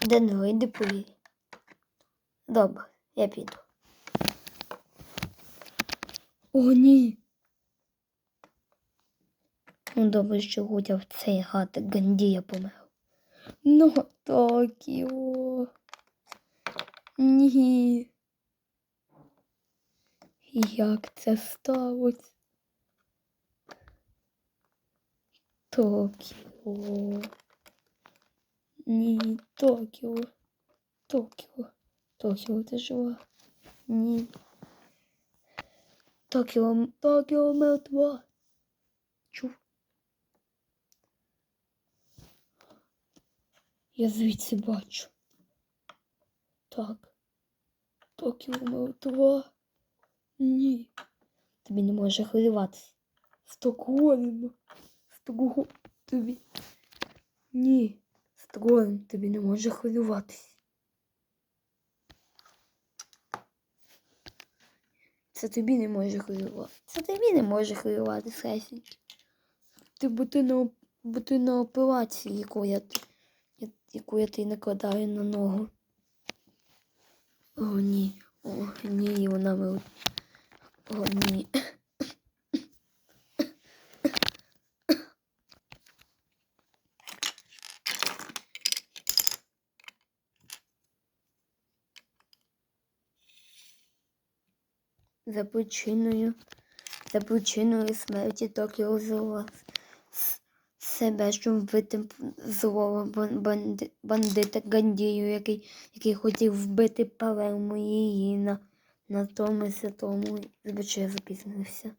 Данило, йди повій. Добре, я піду. О, ні. Ну, добре, що Гудя в цей гад Гандія помер. Ну, Токіо. Ні. Як це сталося? Токіо. Ні, Токіо. Токіо. Токіо, ти жива? Ні. Токіо, Токіо мертва. Чув? Я звідси бачу. Так. Токіо мертва. Ні. Тобі не може хвилюватися. Стокгольм. Стокгольм. Тобі. Ні. Стокгольм тобі не може хвилюватись. Це тобі не може хвилювати. Це тобі не може хвилювати, Хесінь. Ти бо ти на, на операції, яку я, яку я ти накладаю на ногу. О, ні. О, ні, вона мил. О, ні. За причиною, за причиною смерті Токіо злого с- себе, щоб вбити злого банди- бандита Гандію, який, який хотів вбити Палему її на, на тому святому, звичайно, запізнився.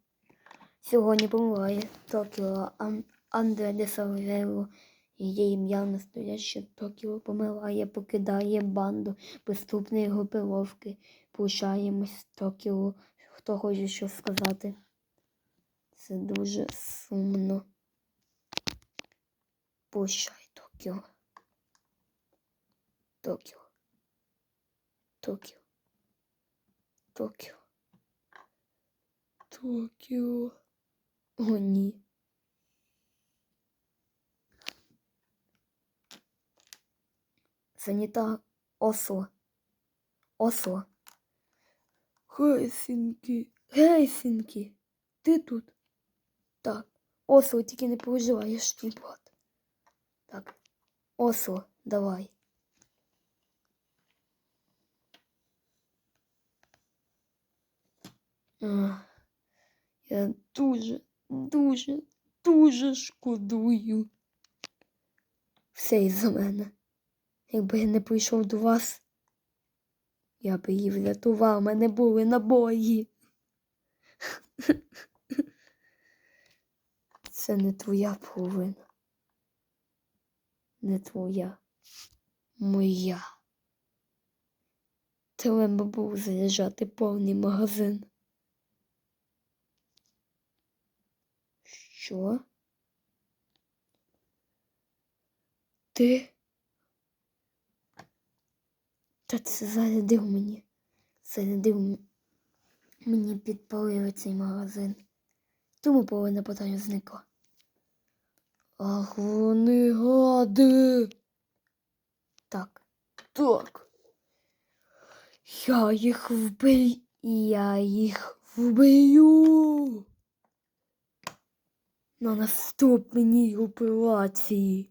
Сьогодні помирає Токіо Ан- Андре де Савелло. Її ім'я настояще Токіо помирає, покидає банду преступної групировки. Прощаємось, Токіо. Хто хоче що сказати? Це дуже сумно. Прощай, Токіо. Токіо. Токіо. Токіо. Токіо. О, ні. Саніта Осло. Осло. Гельсінкі. Гельсінкі. Ти тут? Так. Осло, тільки не переживаєш, твій брат. Так. Осло, давай. Я дуже, дуже, дуже шкодую. Все із-за мене. Якби я не прийшов до вас, я би її врятував, мене були набої. Це не твоя провина. Не твоя. Моя. Треба було заряджати повний магазин. Що? Ти? Та це зарядив мені. Зарядив мені підпалив цей магазин. Тому половина питання зникла. Ах, вони гади. Так. Так. Я їх вбив. Я їх вбию. На наступній операції.